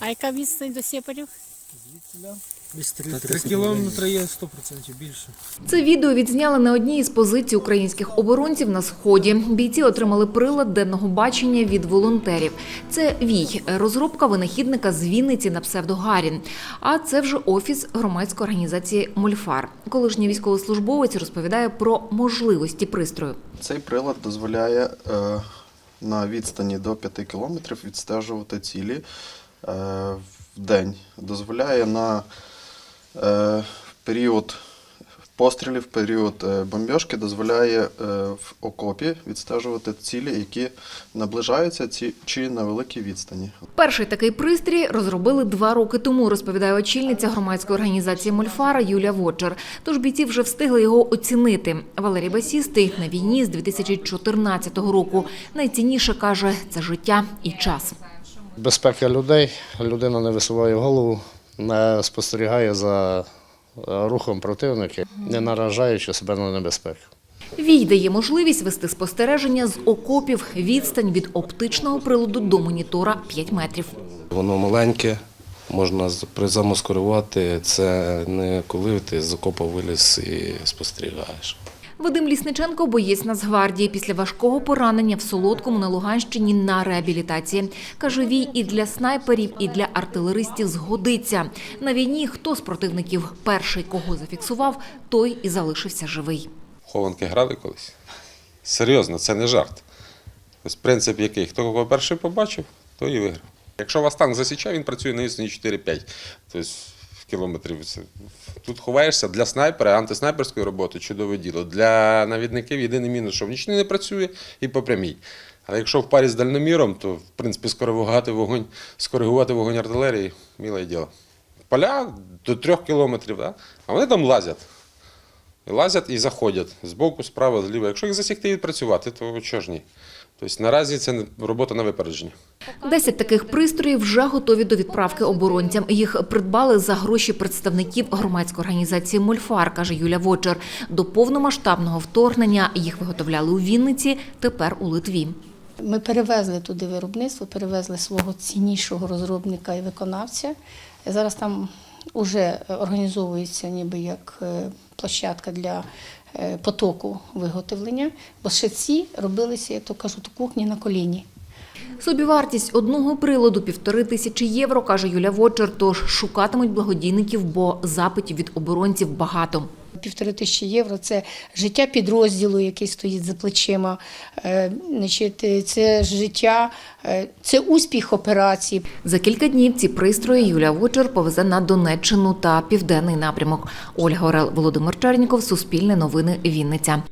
А яка відстань до сепарів? Десь 3, 3 кілометри є 100% більше. Це відео відзняли на одній із позицій українських оборонців на сході. Бійці отримали прилад денного бачення від волонтерів. Це вій, розробка винахідника з Вінниці на псевдогарін. А це вже офіс громадської організації Мольфар. Колишній військовослужбовець розповідає про можливості пристрою. Цей прилад дозволяє е, на відстані до 5 кілометрів відстежувати цілі в день. Дозволяє на е, період пострілів, період е, бомбіжки, дозволяє е, в окопі відстежувати цілі, які наближаються ці, чи на великій відстані. Перший такий пристрій розробили два роки тому, розповідає очільниця громадської організації Мольфара Юля Воджер. Тож бійці вже встигли його оцінити. Валерій Басі стоїть на війні з 2014 року. Найцінніше каже це життя і час. Безпека людей. Людина не висуває голову, не спостерігає за е, рухом противника, не наражаючи себе на небезпеку. Вій дає можливість вести спостереження з окопів. Відстань від оптичного приладу до монітора 5 метрів. Воно маленьке, можна призамаскурувати. Це не коли ти з окопа виліз і спостерігаєш. Вадим Лісниченко – боєць Нацгвардії після важкого поранення в Солодкому на Луганщині на реабілітації. Каже, вій і для снайперів, і для артилеристів згодиться. На війні хто з противників перший кого зафіксував, той і залишився живий. Хованки грали колись. Серйозно, це не жарт. Ось принцип який, хто кого перший побачив, той і виграв. Якщо вас танк засічає, він працює на відстані 4-5 тобто кілометрів. Тут ховаєшся для снайпера, антиснайперської роботи чудове діло. Для навідників єдиний мінус, що в нічний не працює і по прямій. Але якщо в парі з дальноміром, то в принципі скоригувати вогонь, скоригувати вогонь артилерії міле діло. Поля до трьох кілометрів, да? а вони там лазять. Лазять і заходять з боку, справа, зліва. Якщо їх засікти і відпрацювати, то чого ж ні? Тобто наразі це не- робота на випередження. Десять таких пристроїв вже готові до відправки оборонцям. Їх придбали за гроші представників громадської організації Мольфар, каже Юля Воджер. До повномасштабного вторгнення їх виготовляли у Вінниці, тепер у Литві. Ми перевезли туди виробництво, перевезли свого ціннішого розробника і виконавця. Зараз там вже організовується ніби як е, площадка для е, потоку виготовлення, бо ще ці робилися, як то кажуть, кухні на коліні. Собівартість одного приладу півтори тисячі євро, каже Юля Вочер, Тож шукатимуть благодійників, бо запитів від оборонців багато. Півтори тисячі євро це життя підрозділу, який стоїть за плечима. Е, Значить, це життя, е, це успіх операції. За кілька днів ці пристрої Юля Вочер повезе на Донеччину та південний напрямок. Ольга Орел, Володимир Черніков, Суспільне новини, Вінниця.